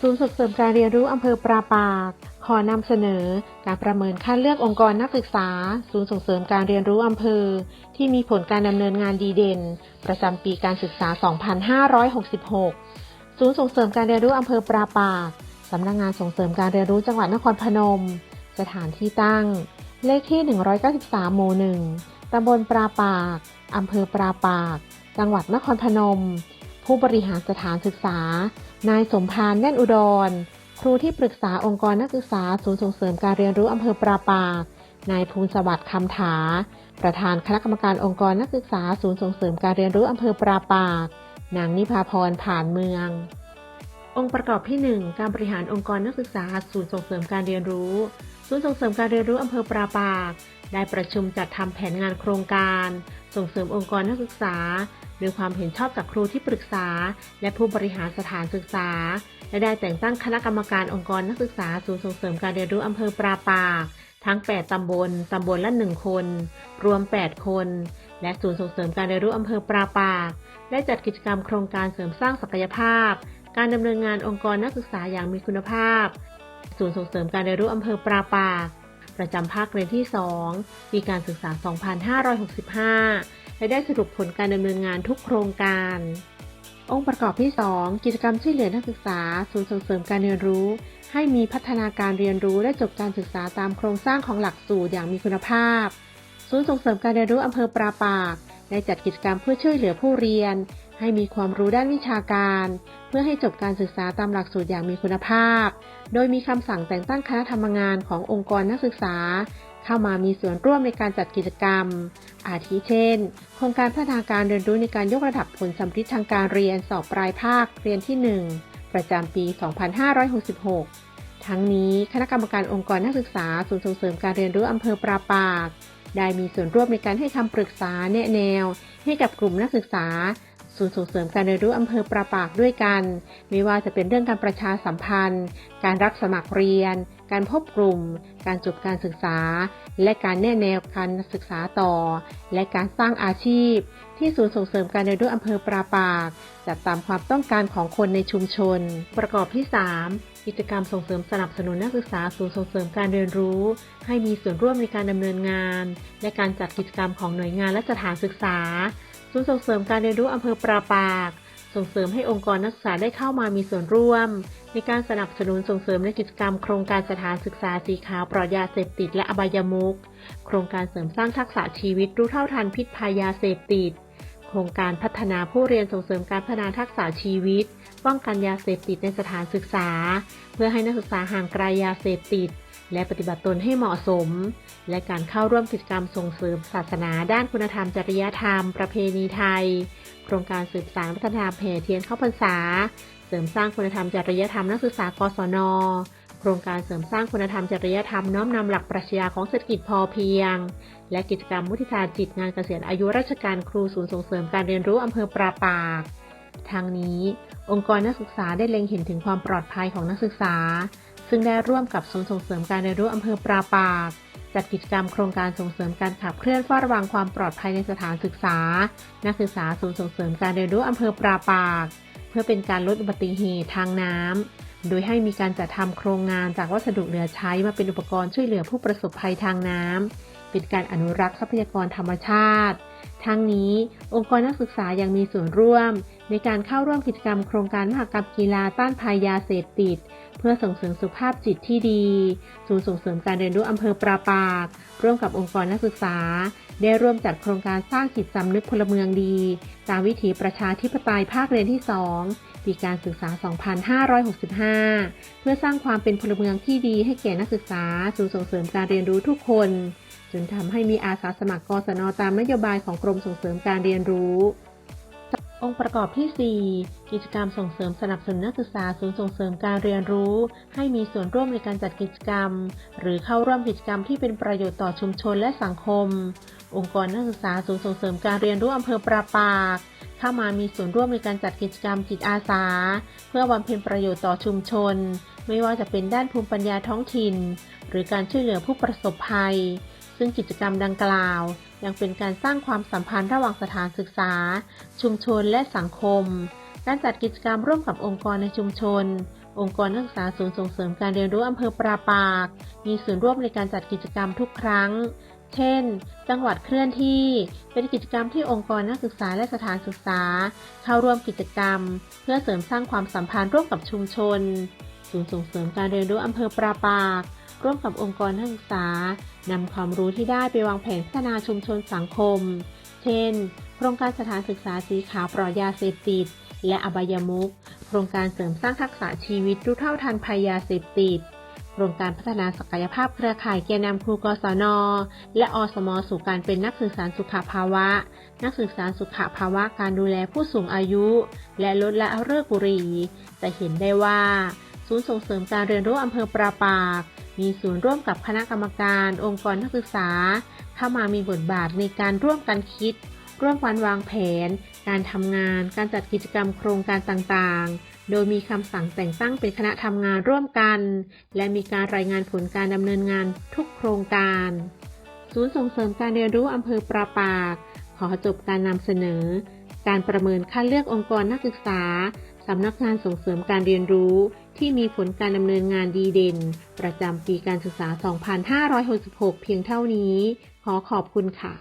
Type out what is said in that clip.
ศูนย์ส่งเสริมการเรียนรู้อำเภอปราปาก ขอนำเสนอ การประเมินคัดเลือกองค์กรนักศึกษา ศูนย์ส่งเสริมการเรียนรู้อำเภอ ที่มีผลการดำเนินงานดีเด่น ประจำปีการศึกษา 2566 ศูนย์ส่งเสริมการเรียนรู้อำเภอปราปากสำนักงานส่งเสริมการเรียนรู้จังหวัดนครพนม สถานที่ตั้ง เลขที่ 193 หมู่ 1 ตำบลปราปาก อำเภอปราปาก จังหวัดนครพนม ผู้บริหารสถานศึกษา นายสมพานแน่นอุดร ครูที่ปรึกษาองค์กรนักศึกษาศูนย์ส่งเสริมการเรียนรู้อำเภอปราปากนายภูลสวัสดิ์คำถา ประธานคณะกรรมการองค์กรนักศึกษาศูนย์ส่งเสริมการเรียนรู้อำเภอปราปากนางนิพาพรผ่านเมือง องค์ประกอบที่ 1 การบริหารองค์กรนักศึกษาศูนย์ส่งเสริมการเรียนรู้ ศูนย์ส่งเสริมการเรียนรู้อำเภอปราปากได้ประชุมจัดทำแผนงานโครงการ ส่งเสริมองค์กรนักศึกษา โดยความเห็นชอบจากครูที่ปรึกษา และผู้บริหารสถานศึกษา และได้แต่งตั้งคณะกรรมการองค์กรนักศึกษาศูนย์ส่งเสริมการเรียนรู้อำเภอปราปาก ทั้ง 8 ตำบล ตำบลละ 1 คน รวม 8 คน และศูนย์ส่งเสริมการเรียนรู้อำเภอปราปาก ได้จัดกิจกรรมโครงการเสริมสร้างศักยภาพ การดำเนินงานองค์กรนักศึกษาอย่างมีคุณภาพ ศูนย์ส่งเสริมการเรียนรู้อำเภอปราปากประจำภาคเรียนที่ 2 ปีการศึกษา 2565 และได้สรุปผลการดำเนินงานทุกโครงการ องค์ประกอบที่ 2 กิจกรรมช่วยเหลือนักศึกษาศูนย์ส่งเสริมการเรียนรู้ ให้มีพัฒนาการเรียนรู้และจบการศึกษาตามโครงสร้างของหลักสูตรอย่างมีคุณภาพ ศูนย์ส่งเสริมการเรียนรู้อำเภอปราปากได้จัดกิจกรรมเพื่อช่วยเหลือผู้เรียน ให้มีความรู้ด้านวิชาการ เพื่อให้จบการศึกษาตามหลักสูตรอย่างมีคุณภาพ โดยมีคำสั่งแต่งตั้งคณะทำงานขององค์กรนักศึกษา เข้ามามีส่วนร่วมในการจัดกิจกรรม อาทิเช่น โครงการพัฒนาการเรียนรู้ในการยกระดับผลสัมฤทธิ์ทางการเรียนสอบปลายภาคเรียนที่ 1 ประจำปี 2566 ทั้งนี้คณะกรรมการองค์กรนักศึกษาศูนย์ส่งเสริมการเรียนรู้อำเภอปราปาก ได้มีส่วนร่วมในการให้คำปรึกษาแนะแนว ให้กับกลุ่มนักศึกษาศูนย์ส่งเสริมการเรียนรู้อำเภอปราปากด้วยกัน ไม่ว่าจะเป็นเรื่องการประชาสัมพันธ์ การรับสมัครเรียน การพบกลุ่ม การจบการศึกษา และการแนะแนวการศึกษาต่อ และการสร้างอาชีพ ที่ศูนย์ส่งเสริมการเรียนรู้อำเภอปราปาก จัดตามความต้องการของคนในชุมชน ประกอบที่ 3 กิจกรรมส่งเสริมสนับสนุนนักศึกษาศูนย์ส่งเสริมการเรียนรู้ ให้มีส่วนร่วมในการดำเนินงาน และการจัดกิจกรรมของหน่วยงานและสถานศึกษา ศูนย์ส่งเสริมการเรียนรู้อำเภอปราปาก ส่งเสริมให้องค์กรนักศึกษาได้เข้ามามีส่วนร่วม ในการสนับสนุนส่งเสริมในกิจกรรมโครงการสถานศึกษาสีขาวปลอดยาเสพติดและอบายมุขโครงการเสริมสร้างทักษะชีวิตรู้เท่าทันพิษภัยยาเสพติด โครงการพัฒนาผู้เรียนส่งเสริมการพัฒนาทักษะชีวิต ป้องกันยาเสพติดในสถานศึกษา เพื่อให้นักศึกษาห่างไกลยาเสพติด และปฏิบัติตนให้เหมาะสม และการเข้าร่วมกิจกรรมส่งเสริมศาสนา ด้านคุณธรรมจริยธรรม ประเพณีไทย โครงการสืบสานวัฒนธรรมแผ่เทียนเข้าพรรษา เสริมสร้างคุณธรรมจริยธรรมนักศึกษากศน ครงการเสริมสร้างคุณธรรมจริยธรรมน้อมนำหลักปรัชญาของเศรษฐกิจพอเพียง และกิจกรรมมุทิตาจิตงานเกษียณอายุราชการครูศูนย์ส่งเสริมการเรียนรู้อำเภอปราปากทางนี้องค์กรนักศึกษาได้เล็งเห็นถึงความปลอดภัยของนักศึกษา ซึ่งได้ร่วมกับศูนย์ส่งเสริมการเรียนรู้อำเภอปราปากจัดกิจกรรมโครงการส่งเสริมการขับเคลื่อนเฝ้าระวังความปลอดภัยในสถานศึกษา นักศึกษาศูนย์ส่งเสริมการเรียนรู้อำเภอปราปาก เพื่อเป็นการลดอุบัติเหตุทางน้ำ โดยให้มีการจัดทำโครงงานจากวัสดุเหลือใช้มาเป็นอุปกรณ์ช่วยเหลือผู้ประสบภัยทางน้ำเป็นการอนุรักษ์ทรัพยากรธรรมชาติ ทั้งนี้องค์กรนักศึกษายังมีส่วนร่วม ในการเข้าร่วมกิจกรรมโครงการมหกรรมกีฬาต้านภัยยาเสพติด เพื่อส่งเสริมสุขภาพจิตที่ดี ศูนย์ส่งเสริมการเรียนรู้อำเภอปราปาก ร่วมกับองค์กรนักศึกษา ได้ร่วมจัดโครงการสร้างจิตสำนึกพลเมืองดี ตามวิถีประชาธิปไตยภาคเรียนที่ 2 ปีการศึกษา 2565 เพื่อสร้างความเป็นพลเมืองที่ดีให้แก่นักศึกษา ศูนย์ส่งเสริมการเรียนรู้ทุกคนจนทำให้มีอาสาสมัครกศนตามนโยบายของกรมส่งเสริมการเรียนรู้ องค์ประกอบที่ 4 กิจกรรมส่งเสริมสนับสนุนนักศึกษาศูนย์ส่งเสริมการเรียนรู้ ให้มีส่วนร่วมในการจัดกิจกรรม หรือเข้าร่วมกิจกรรมที่เป็นประโยชน์ต่อชุมชนและสังคม องค์กรนักศึกษาศูนย์ส่งเสริมการเรียนรู้อำเภอปราปาก เข้ามามีส่วนร่วมในการจัดกิจกรรมจิตอาสา เพื่อบำเพ็ญประโยชน์ต่อชุมชน ไม่ว่าจะเป็นด้านภูมิปัญญาท้องถิ่น หรือการช่วยเหลือผู้ประสบภัย ซึ่งกิจกรรมดังกล่าวยังเป็นการสร้างความสัมพันธ์ระหว่างสถานศึกษา ชุมชนและสังคม การจัดกิจกรรมร่วมกับองค์กรในชุมชน องค์กรนักศึกษาศูนย์ส่งเสริมการเรียนรู้อำเภอปราปาก มีส่วนร่วมในการจัดกิจกรรมทุกครั้ง เช่น จังหวัดเคลื่อนที่ เป็นกิจกรรมที่องค์กรนักศึกษาและสถานศึกษา เข้าร่วมกิจกรรม เพื่อเสริมสร้างความสัมพันธ์ร่วมกับชุมชน ศูนย์ส่งเสริมการเรียนรู้อำเภอปราปาก ร่วมกับองค์กรนักศึกษานำความรู้ที่ได้ไปวางแผนพัฒนาชุมชนสังคม เช่น โครงการสถานศึกษาสีขาวปลอดยาเสพติด และอบายมุขโครงการเสริมสร้างทักษะชีวิตรู้เท่าทันภัยยาเสพติดโครงการพัฒนาศักยภาพเครือข่ายแกนนำครูกศน และอสม สู่การเป็นนักสื่อสารสุขภาวะ นักสื่อสารสุขภาวะการดูแลผู้สูงอายุ และลดละเลิกบุหรี่จะเห็นได้ว่า ศูนย์ส่งเสริมการเรียนรู้อำเภอปราปาก มีส่วนร่วมกับคณะกรรมการ องค์กรนักศึกษา เข้ามามีบทบาทในการร่วมกันคิด ร่วมกันวางแผน การทำงาน การจัดกิจกรรมโครงการต่างๆ โดยมีคำสั่งแต่งตั้งเป็นคณะทำงานร่วมกัน และมีการรายงานผลการดำเนินงานทุกโครงการ ศูนย์ส่งเสริมการเรียนรู้อำเภอปราปาก ขอจบการนำเสนอ การประเมินคัดเลือกองค์กรนักศึกษา สำนักงานส่งเสริมการเรียนรู้ที่มีผลการดำเนินงานดีเด่น ประจำปีการศึกษา 2566 เพียงเท่านี้ ขอขอบคุณค่ะ